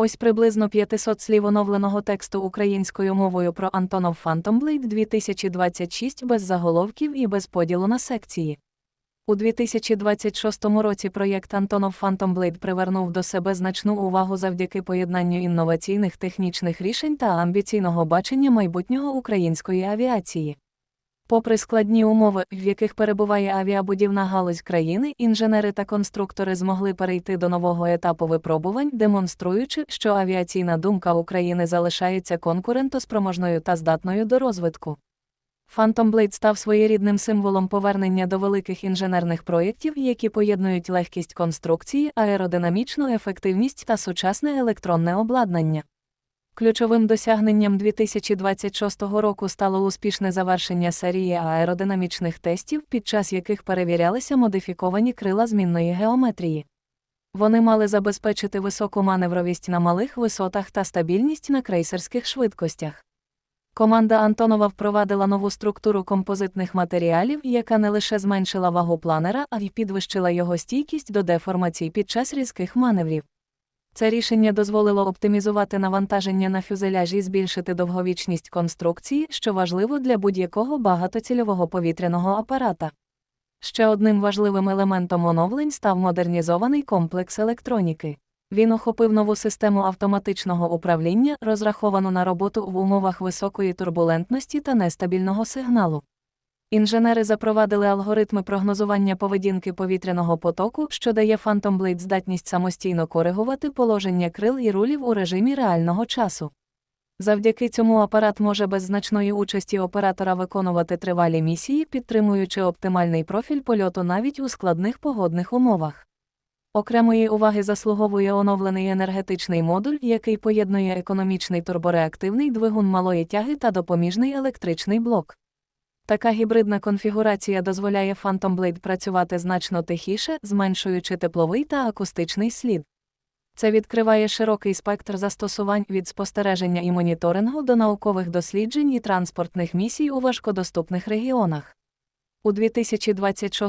Ось приблизно 500 слів оновленого тексту українською мовою про Антонов Blade 2026 без заголовків і без поділу на секції. У 2026 році проєкт Антонов Blade привернув до себе значну увагу завдяки поєднанню інноваційних технічних рішень та амбіційного бачення майбутнього української авіації. Попри складні умови, в яких перебуває авіабудівна галузь країни, інженери та конструктори змогли перейти до нового етапу випробувань, демонструючи, що авіаційна думка України залишається конкурентоспроможною та здатною до розвитку. Phantom Blade став своєрідним символом повернення до великих інженерних проєктів, які поєднують легкість конструкції, аеродинамічну ефективність та сучасне електронне обладнання. Ключовим досягненням 2026 року стало успішне завершення серії аеродинамічних тестів, під час яких перевірялися модифіковані крила змінної геометрії. Вони мали забезпечити високу маневровість на малих висотах та стабільність на крейсерських швидкостях. Команда Антонова впровадила нову структуру композитних матеріалів, яка не лише зменшила вагу планера, а й підвищила його стійкість до деформацій під час різких маневрів. Це рішення дозволило оптимізувати навантаження на фюзеляжі і збільшити довговічність конструкції, що важливо для будь-якого багатоцільового повітряного апарата. Ще одним важливим елементом оновлень став модернізований комплекс електроніки. Він охопив нову систему автоматичного управління, розраховану на роботу в умовах високої турбулентності та нестабільного сигналу. Інженери запровадили алгоритми прогнозування поведінки повітряного потоку, що дає Phantom Blade здатність самостійно коригувати положення крил і рулів у режимі реального часу. Завдяки цьому апарат може без значної участі оператора виконувати тривалі місії, підтримуючи оптимальний профіль польоту навіть у складних погодних умовах. Окремої уваги заслуговує оновлений енергетичний модуль, який поєднує економічний турбореактивний двигун малої тяги та допоміжний електричний блок. Така гібридна конфігурація дозволяє Phantom Blade працювати значно тихіше, зменшуючи тепловий та акустичний слід. Це відкриває широкий спектр застосувань від спостереження і моніторингу до наукових досліджень і транспортних місій у важкодоступних регіонах. У 2026